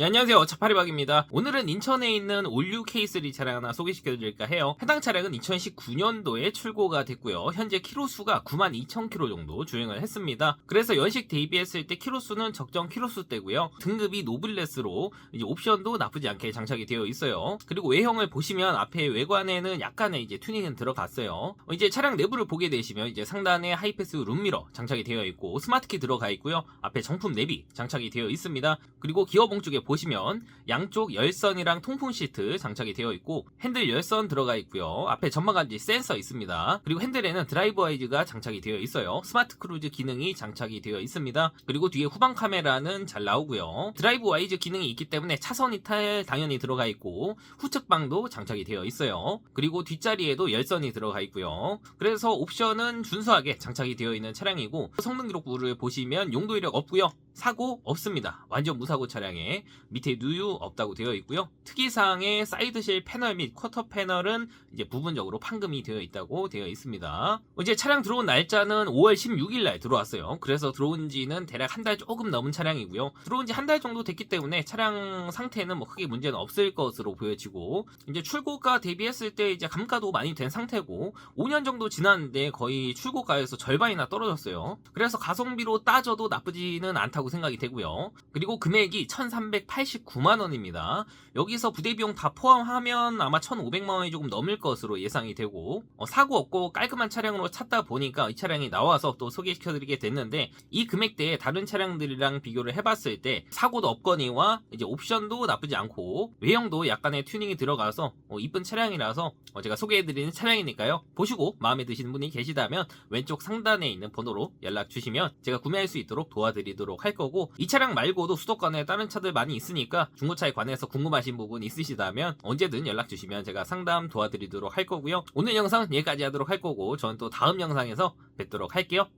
예, 안녕하세요. 차파리박입니다. 오늘은 인천에 있는 올류 K3 차량 하나 소개시켜드릴까 해요. 해당 차량은 2019년도에 출고가 됐고요. 현재 키로수가 92,000km 정도 주행을 했습니다. 그래서 연식 대비했을 때 키로수는 적정 키로수대고요. 등급이 노블레스로 이제 옵션도 나쁘지 않게 장착이 되어 있어요. 그리고 외형을 보시면 앞에 외관에는 약간의 이제 튜닝은 들어갔어요. 어, 이제 차량 내부를 보게 되시면 이제 상단에 하이패스 룸미러 장착이 되어 있고 스마트키 들어가 있고요. 앞에 정품 내비 장착이 되어 있습니다. 그리고 기어봉 쪽에 보시면 양쪽 열선이랑 통풍 시트 장착이 되어 있고 핸들 열선 들어가 있고요. 앞에 전방간지 센서 있습니다. 그리고 핸들에는 드라이브 와이즈가 장착이 되어 있어요. 스마트 크루즈 기능이 장착이 되어 있습니다. 그리고 뒤에 후방 카메라는 잘 나오고요. 드라이브 와이즈 기능이 있기 때문에 차선 이탈 당연히 들어가 있고 후측방도 장착이 되어 있어요. 그리고 뒷자리에도 열선이 들어가 있고요. 그래서 옵션은 준수하게 장착이 되어 있는 차량이고 성능 기록부를 보시면 용도 이력 없고요. 사고 없습니다. 완전 무사고 차량에 밑에 누유 없다고 되어 있고요. 특이사항의 사이드실 패널 및 쿼터 패널은 이제 부분적으로 판금이 되어 있다고 되어 있습니다. 이제 차량 들어온 날짜는 5월 16일 날 들어왔어요. 그래서 들어온 지는 대략 한 달 조금 넘은 차량이고요. 들어온 지 한 달 정도 됐기 때문에 차량 상태는 뭐 크게 문제는 없을 것으로 보여지고 이제 출고가 대비했을 때 이제 감가도 많이 된 상태고 5년 정도 지났는데 거의 출고가에서 절반이나 떨어졌어요. 그래서 가성비로 따져도 나쁘지는 않다고 생각이 되고요. 그리고 금액이 1,389만 원입니다. 여기서 부대 비용 다 포함하면 아마 1,500만 원이 조금 넘을 것으로 예상이 되고 어, 사고 없고 깔끔한 차량으로 찾다 보니까 이 차량이 나와서 또 소개시켜드리게 됐는데 이 금액대에 다른 차량들이랑 비교를 해봤을 때 사고도 없거니와 이제 옵션도 나쁘지 않고 외형도 약간의 튜닝이 들어가서 어, 이쁜 차량이라서 어, 제가 소개해드리는 차량이니까요. 보시고 마음에 드시는 분이 계시다면 왼쪽 상단에 있는 번호로 연락 주시면 제가 구매할 수 있도록 도와드리도록 할 거고 이 차량 말고도 수도권에 다른 차들 많이 있으니까 중고차에 관해서 궁금하신 부분 있으시다면 언제든 연락 주시면 제가 상담 도와드리도록 할 거고요. 오늘 영상 여기까지 하도록 할 거고 저는 또 다음 영상에서 뵙도록 할게요.